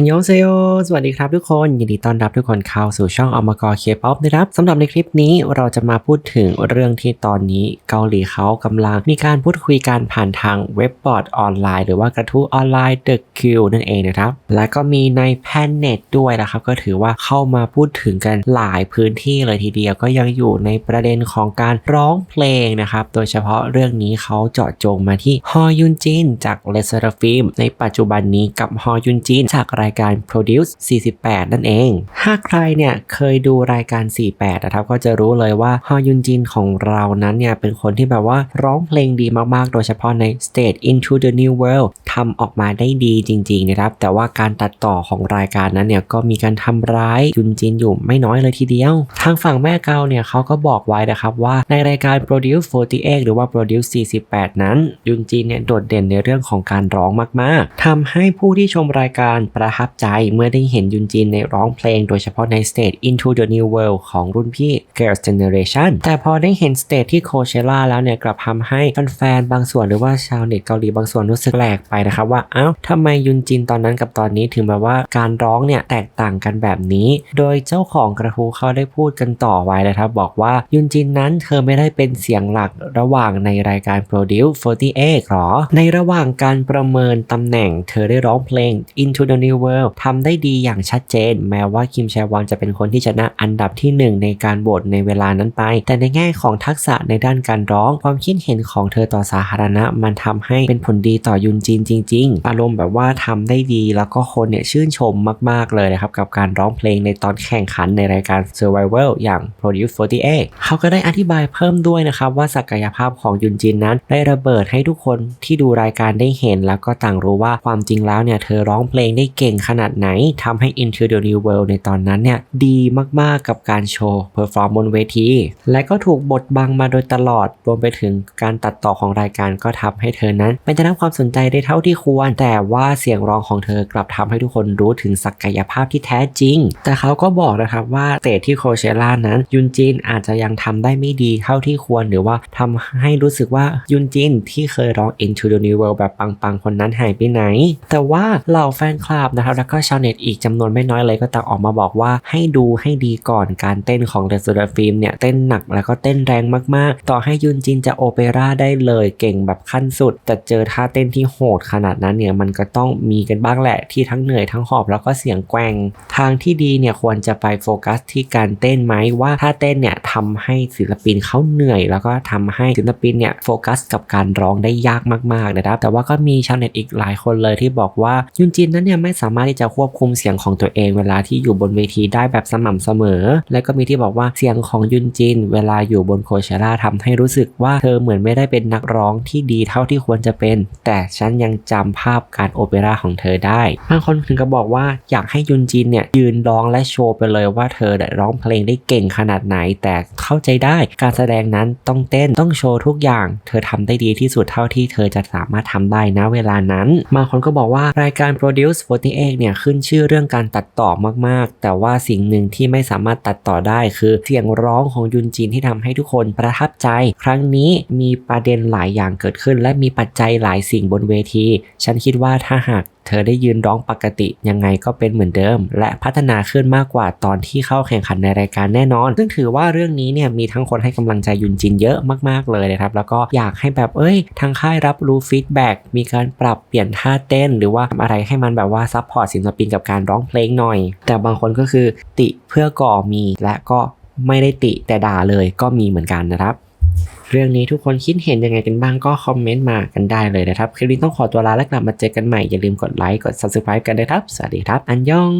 อันยองเซโยสวัสดีครับทุกคน ยินดีต้อนรับทุกคนเข้าสู่ช่องอมกรเคป๊อปนะครับสำหรับในคลิปนี้เราจะมาพูดถึงเรื่องที่ตอนนี้เกาหลีเขากำลังมีการพูดคุยกันผ่านทางเว็บบอร์ดออนไลน์ หรือว่ากระทู้ออนไลน์ The Q นั่นเองนะครับ และก็มีในแพนเน็ตด้วยนะครับ ก็ถือว่าเข้ามาพูดถึงกันหลายพื้นที่เลยทีเดียวก็ยังอยู่ในประเด็นของการร้องเพลงนะครับ โดยเฉพาะเรื่องนี้เขาเจาะจงมาที่ฮอยุนจินจากเลเซอร์ฟิล์มในปัจจุบันนี้กับฮอยุนจินจากรายายการ Produce 48 นั่นเอง ถ้าใครเนี่ยเคยดูรายการ 48 นะครับก็จะรู้เลยว่าฮอยุนจินของเรานั้นเนี่ยเป็นคนที่แบบว่าร้องเพลงดีมากๆ โดยเฉพาะใน State Into the New World ทำออกมาได้ดีจริงๆนะครับ แต่ว่าการตัดต่อของรายการนั้นเนี่ยก็มีการทำร้ายยุนจินอยู่ไม่น้อยเลยทีเดียว ทางฝั่งแม่เกาเนี่ยเขาก็บอกไว้นะครับว่าในรายการ Produce 48 หรือว่า Produce 48 นั้น ยุนจินเนี่ยโดดเด่นในเรื่องของการร้องมากๆทำให้ผู้ที่ชมรายการประทับใจเมื่อได้เห็นยุนจินในร้องเพลงโดยเฉพาะใน State Into the New World ของรุ่นพี่ Girls Generation แต่พอได้เห็นสเตจที่โคเชล่าแล้วเนี่ยกลับทำให้แฟนๆบางส่วนหรือว่าชาวเน็ตเกาหลีบางส่วนรู้สึกแปลกไปนะครับว่าเอ้าทำไมยุนจินตอนนั้นกับตอนนี้ถึงแบบว่าการร้องเนี่ยแตกต่างกันแบบนี้ โดยเจ้าของกระทู้เขาได้พูดกันต่อไว้นะครับ บอกว่ายุนจินนั้นเธอไม่ได้เป็นเสียงหลักระหว่างในรายการ Produce 48หรอ ในระหว่างการประเมินตำแหน่งเธอได้ร้องเพลง Into the New World ทำได้ดีอย่างชัดเจน แม้ว่าคิมแชวอนจะเป็นคนที่ชนะอันดับที่หนึ่งในการโหวตในเวลานั้นไป แต่ในแง่ของทักษะในด้านการร้อง ความคิดเห็นของเธอต่อสาธารณะ มันทำให้เป็นผลดีต่อยุนจินจริง ๆ อารมณ์แบบว่าทำได้ดีแล้วก็คนเนี่ยชื่นชมมาก ๆ เลยนะครับ กับการร้องเพลงในตอนแข่งขันในรายการ Survival อย่าง Produce 48 เขาก็ได้อธิบายเพิ่มด้วยนะครับว่าศักยภาพของยุนจินนั้น ได้ระเบิดให้ทุกคนที่ดูรายการได้เห็น แล้วก็ต่างรู้ว่าความจริงแล้วเนี่ยเธอร้องเพลงได้เก่งขนาดไหนทำให้ Into the New World ในตอนนั้นเนี่ยดีมากๆกับการโชว์เพอร์ฟอร์มบนเวที และก็ถูกบดบังมาโดยตลอด รวมไปถึงการตัดต่อของรายการก็ทำให้เธอนั้น ไม่ได้รับความสนใจได้เท่าที่ควร แต่ว่าเสียงร้องของเธอกลับทำให้ทุกคนรู้ถึงศักยภาพที่แท้จริง แต่เขาก็บอกนะครับว่าสเตจที่โคเชล่านั้นยุนจินอาจจะยังทำได้ไม่ดีเท่าที่ควรหรือว่าทำให้รู้สึกว่ายุนจินที่เคยร้อง Into the New World แบบปังๆคนนั้นหายไปไหน แต่ว่าเหล่าแฟนคลับนะครับแล้วก็ชาวเน็ตอีกจำนวนไม่น้อยเลยก็ต่างออกมาบอกว่าให้ดูให้ดีก่อนการเต้นของเดอะซูดาฟิล์มเนี่ยเต้นหนักแล้วก็เต้นแรงมากๆ ต่อให้ยุนจินจะโอเปร่าได้เลยเก่งแบบขั้นสุด แต่เจอท่าเต้นที่โหดขนาดนั้นเนี่ยมันก็ต้องมีกันบ้างแหละที่ทั้งเหนื่อยทั้งหอบแล้วก็เสียงแกว่ง ทางที่ดีเนี่ยควรจะไปโฟกัสที่การเต้นไหมว่าท่าเต้นเนี่ยทำให้ศิลปินเขาเหนื่อย แล้วก็ทำให้ศิลปินเนี่ยโฟกัสกับการร้องได้ยากมากๆนะครับแต่ว่าก็มีชาวเน็ตอีกหลายคนเลยที่บอกว่ายุนจินนั้นเนี่ยไม่สาามารถที่จะควบคุมเสียงของตัวเองเวลาที่อยู่บนเวทีได้แบบสม่ำเสมอ และก็มีที่บอกว่าเสียงของยุนจิน เวลาอยู่บนโคเชล่าทำให้รู้สึกว่าเธอเหมือนไม่ได้เป็นนักร้องที่ดีเท่าที่ควรจะเป็น แต่ฉันยังจำภาพการโอเปร่าของเธอได้บางคนถึงก็บอกว่าอยากให้ยุนจินเนี่ยยืนร้องและโชว์ไปเลยว่าเธอได้ร้องเพลงได้เก่งขนาดไหน แต่เข้าใจได้การแสดงนั้นต้องเต้นต้องโชว์ทุกอย่าง เธอทำได้ดีที่สุดเท่าที่เธอจะสามารถทำได้นะเวลานั้นบางคนก็บอกว่ารายการ Produce 48เนี่ยขึ้นชื่อเรื่องการตัดต่อมากๆ แต่ว่าสิ่งหนึ่งที่ไม่สามารถตัดต่อได้คือเสียงร้องของยุนจินที่ทำให้ทุกคนประทับใจ ครั้งนี้มีประเด็นหลายอย่างเกิดขึ้น และมีปัจจัยหลายสิ่งบนเวที ฉันคิดว่าถ้าหากเธอได้ยืนร้องปกติยังไงก็เป็นเหมือนเดิม และพัฒนาขึ้นมากกว่าตอนที่เข้าแข่งขันในรายการแน่นอน ซึ่งถือว่าเรื่องนี้เนี่ยมีทั้งคนให้กำลังใจยุนจินเยอะมากๆเลยนะครับ แล้วก็อยากให้แบบเอ้ย ทางค่ายรับรู้ฟีดแบ็กมีการปรับเปลี่ยนท่าเต้น หรือว่าทำอะไรให้มันแบบว่าซัพพอร์ตศิลปินกับการร้องเพลงหน่อย แต่บางคนก็คือติเพื่อก่อมีและก็ไม่ได้ติแต่ด่าเลยก็มีเหมือนกันนะครับ เรื่องนี้ทุกคนคิดเห็นยังไงกันบ้างก็คอมเมนต์มากันได้เลยนะครับ คลิปนี้ต้องขอตัวลาและกลับมาเจอกันใหม่อย่าลืมกดไลค์กด subscribe กันนะครับ สวัสดีครับ อันยอง